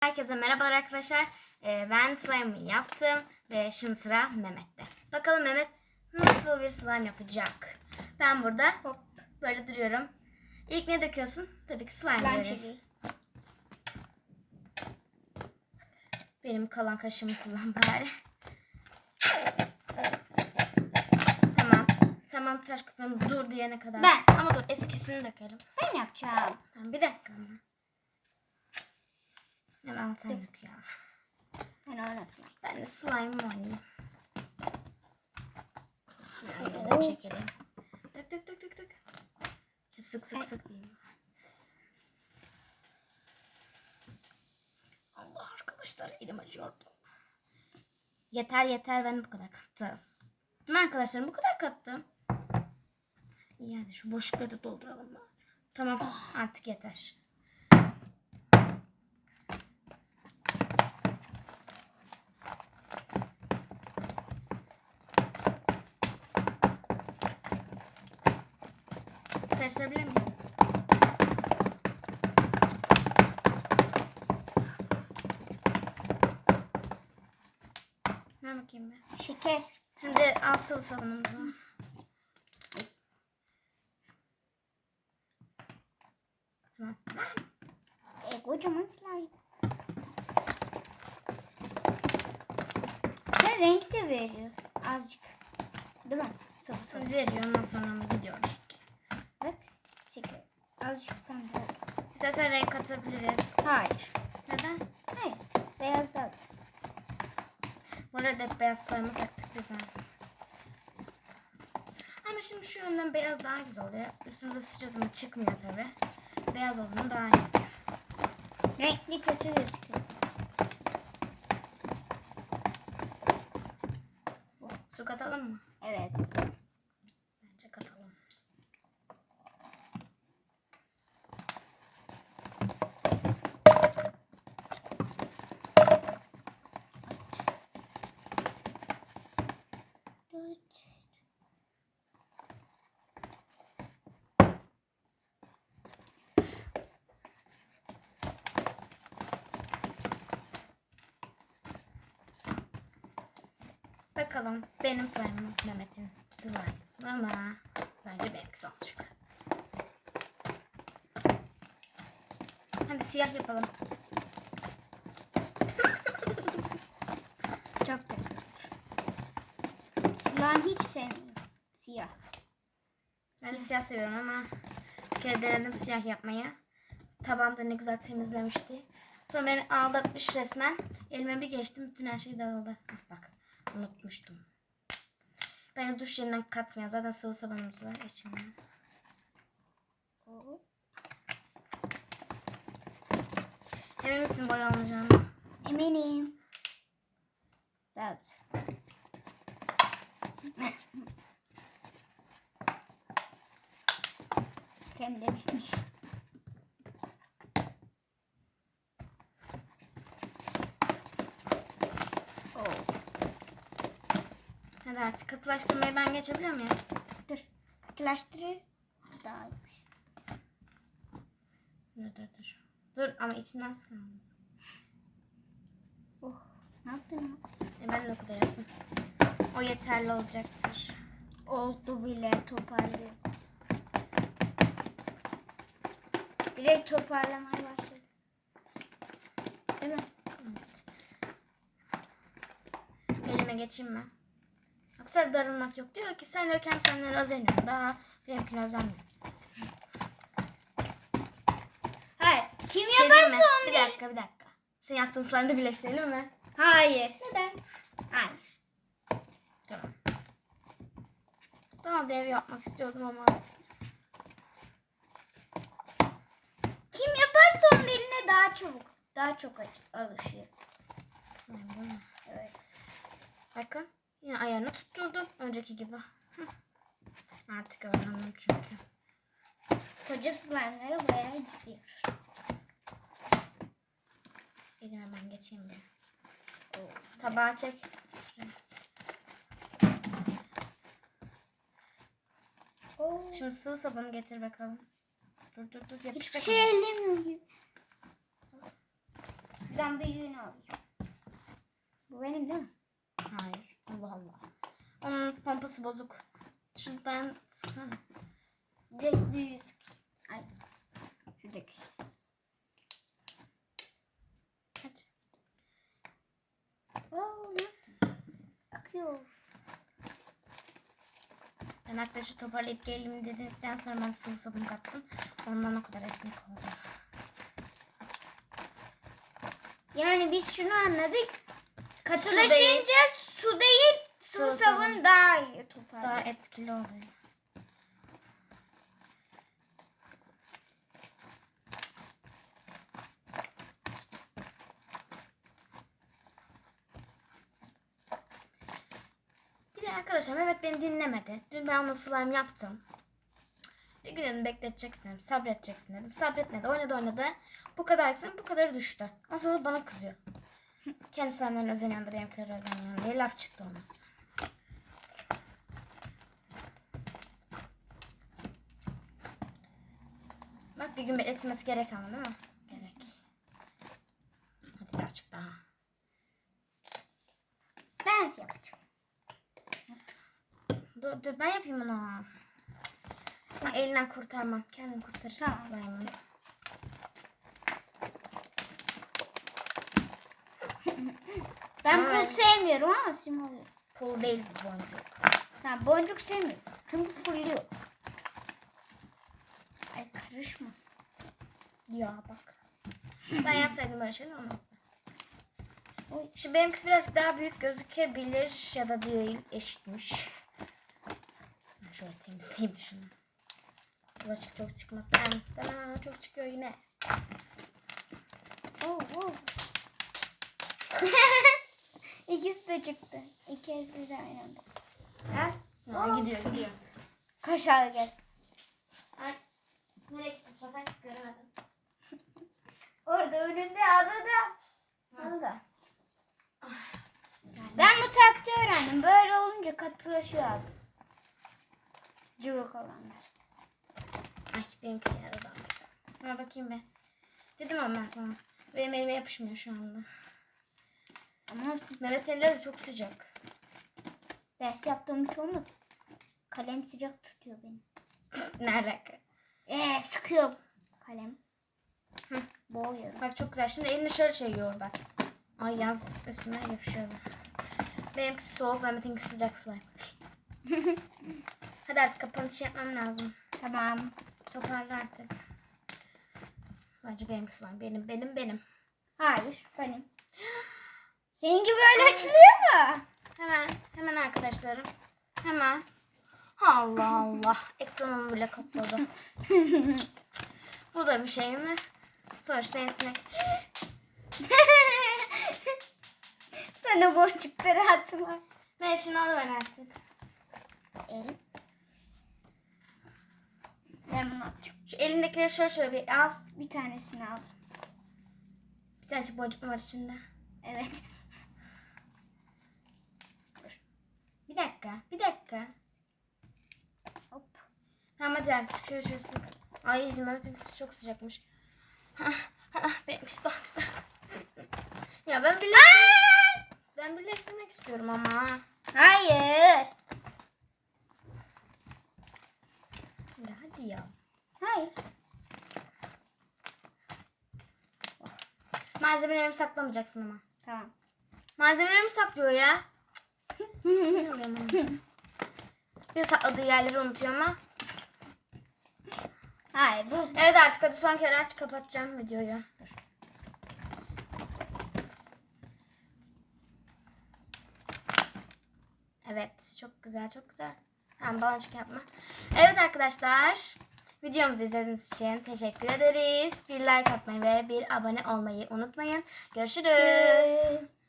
Herkese merhabalar arkadaşlar. Ee, ben slime'ı yaptım ve şimdi sıra Mehmet'te. Bakalım Mehmet nasıl bir slime yapacak. Ben burada hop böyle duruyorum. İlk ne döküyorsun? Tabii ki slime, Slime çeliği. Benim kalan kaşığımı kullan bari. Tamam. Tamam tıraş köpüğüm dur diyene kadar. Ben. Ama dur eskisini dökelim. Ben yapacağım. Tamam bir dakika ama. Sen dök ya. Ben oynasın. Ben de slime oynayayım. Böyle çekelim. Dök dök dök dök dök. Sık sık sık. Allah arkadaşlar elim acıyordu. Yeter yeter ben bu kadar kattım. Değil mi arkadaşlarım bu kadar kattım. İyi hadi şu boşlukları da dolduralım. Tamam artık yeter. Karıştırabilir miyim? Ne bakayım ben. Şeker. Şimdi al sıvı sabunumuzu. Tamam. E, kocaman slime. Sen renk de veriyor. Azıcık. Değil mi? Sıvı. Şimdi veriyor ondan sonra mı gidiyor renk. Bak. Şeker. Azıcık pembe. İstersen renk katabiliriz. Hayır. Neden? Hayır. Beyaz da az. Bu arada hep beyaz taktık yani. Ama şimdi şu yönden beyaz daha güzel oluyor. Üstümüze sıçradı mı çıkmıyor tabi. Beyaz olduğunu daha iyi oluyor. Renkli kötü gözüküyor. Su katalım mı? Evet. Bence katalım. Bakalım benim slime'ım Mehmet'in slime ama bence benimkisi olacak. Hadi siyah yapalım. Çok kötü. Slime hiç sevmiyorum. Siyah. Ben siyah seviyorum ama bir kere denedim siyah yapmayı. Tabağım da ne güzel temizlemişti. Sonra beni aldatmış resmen. Elime bir geçtim bütün her şey dağıldı. Ah bak unutmuştum. Ben de duş jelinden katmıyorum. Zaten sıvı sabunumuz var içinde. Emin misin boya olmayacağını? Eminim. Güzel. Krem de. Hadi artık katılaştırmayı ben geçebilir miyim? dur. Katılaştırır. Daha iyi. Dur dur dur. Dur ama içinden sıkalım. Oh, ne yaptın ya? E ben de o kadar yaptım. O yeterli olacaktır. Oldu bile toparlıyor. Direkt toparlamaya başladı. Değil mi? Evet. Elime geçeyim mi? Yoksa darılmak yok. Diyor ki sen kendi senden özeniyorsun. Daha benimkini özenmiyor. Hayır. Kim Bir şey diyeyim mi? yaparsa Bir onu dakika bir dakika. Sen yaptığın slime'da birleştirelim mi? Hayır. Neden? Hayır. Tamam. Daha dev yapmak istiyordum ama. Kim yaparsa onun eline daha çabuk, daha çok aç- alışıyor. Slime değil mi? Evet. Bakın. Yine ayarını tutturdum. Önceki gibi. Hı. Artık öğrendim çünkü. Koca slime'lara bayağı gidiyor. Elime ben geçeyim bir. Tabağı çek. Oo. Şimdi sıvı sabunu getir bakalım. Dur dur dur Hiçbir yapışacak. şey ama. ellemiyor gibi. Şuradan büyüğünü alayım. Bu benim değil mi? Hayır. Allah Allah. Onun pompası bozuk. Şuradan sıksana. Direkt büyüğü sıkayım. Ay. Şuradaki. Hadi. Oo, ne yaptın? Akıyor. Ben arkadaşı toparlayıp gelelim dedikten sonra ben sıvı sabun kattım. Ondan o kadar esnek oldu. Yani biz şunu anladık. Katılaşınca su değil, sıvı Sıvı sabun sabun. daha iyi toparlıyor. Daha etkili oluyor. Bir de arkadaşlar Mehmet beni dinlemedi. Dün ben ona slime yaptım. Bir gün dedim bekleteceksin dedim. Sabredeceksin dedim. Sabretmedi. Oynadı oynadı. Bu kadar eksen bu kadar düştü. Ondan sonra bana kızıyor. Kendi slime'ların özeniyor da benimkileri özeniyor diye laf çıktı sonra. Bak bir gün bekletmesi gerek ama değil mi? Gerek. Hadi birazcık daha. Ben yapacağım. Dur dur ben yapayım onu. Ha, elinden kurtarmam. Kendin kurtarırsın Tamam. slime'ını. Ben Ay. pul sevmiyorum ama sim oluyor. Pul değil bu boncuk. Ha, boncuk sevmiyorum. Çünkü fulluyor. Ay karışmasın. Ya bak. ben yapsaydım böyle şeyler. Oy. Şimdi benimkisi birazcık daha büyük gözükebilir ya da değil eşitmiş. Ben şöyle temizleyeyim şunu. Bulaşık çok çıkmasın. Tamam çok çıkıyor yine. Oo, oo. İkisi de çıktı. İkisi de aynı anda. Ha? Ha, gidiyor gidiyor. Kaşar gel. Ay. Nereye gittin bu sefer göremedim. Orada önünde adada. Orada. Ben bu taktiği öğrendim. Böyle olunca katılaşıyor az. Cıvık olanlar. Ay benimkisi güzel. Ha bakayım ben. Dedim ama ben sana. Benim elime yapışmıyor şu anda. Ama Mehmet elleri çok sıcak. ders yaptığım hiç olmaz. Kalem sıcak tutuyor beni. Ne alaka? Eee sıkıyor kalem. Hı. Boğuyorum. Bak çok güzel. Şimdi elini şöyle çekiyor bak. Ay yaz üstüne yapışıyordu. Benimkisi soğuk, Mehmet'inki sıcak slime. Hadi artık kapanış yapmam lazım. Tamam. Toparla artık. Bence benimki slime. Benim, benim, benim. Hayır kalem. Seninki böyle açılıyor mu? Hemen, hemen arkadaşlarım. Hemen. Allah Allah. Ekranımı bile kapladı. Bu da bir şey mi? Sonuçta esnek. Sana boncukları atma. Ben şunu alıver artık. El. Ben bunu atacağım. Şu elindekileri şöyle şöyle bir al. Bir tanesini al. Bir tane boncuk var içinde? Evet. Bir dakika, bir dakika. Hop. Tamam hadi artık şöyle şöyle sık. Ay Mehmet'inkisi çok sıcakmış. Benimkisi daha güzel. Ya ben birleştirmek, ben birleştirmek istiyorum ama. Hayır. Ya hadi ya. Hayır. Malzemelerimi saklamayacaksın ama. Tamam. Malzemelerimi saklıyor ya. Sinir oluyorum annesi. Bir sakladığı yerleri unutuyor ama. Hayır bu. Evet artık hadi son kere aç kapatacağım videoyu. Evet çok güzel çok güzel. Tamam baloncuk yapma. Evet arkadaşlar videomuzu izlediğiniz için teşekkür ederiz. Bir like atmayı ve bir abone olmayı unutmayın. Görüşürüz. Görüşürüz.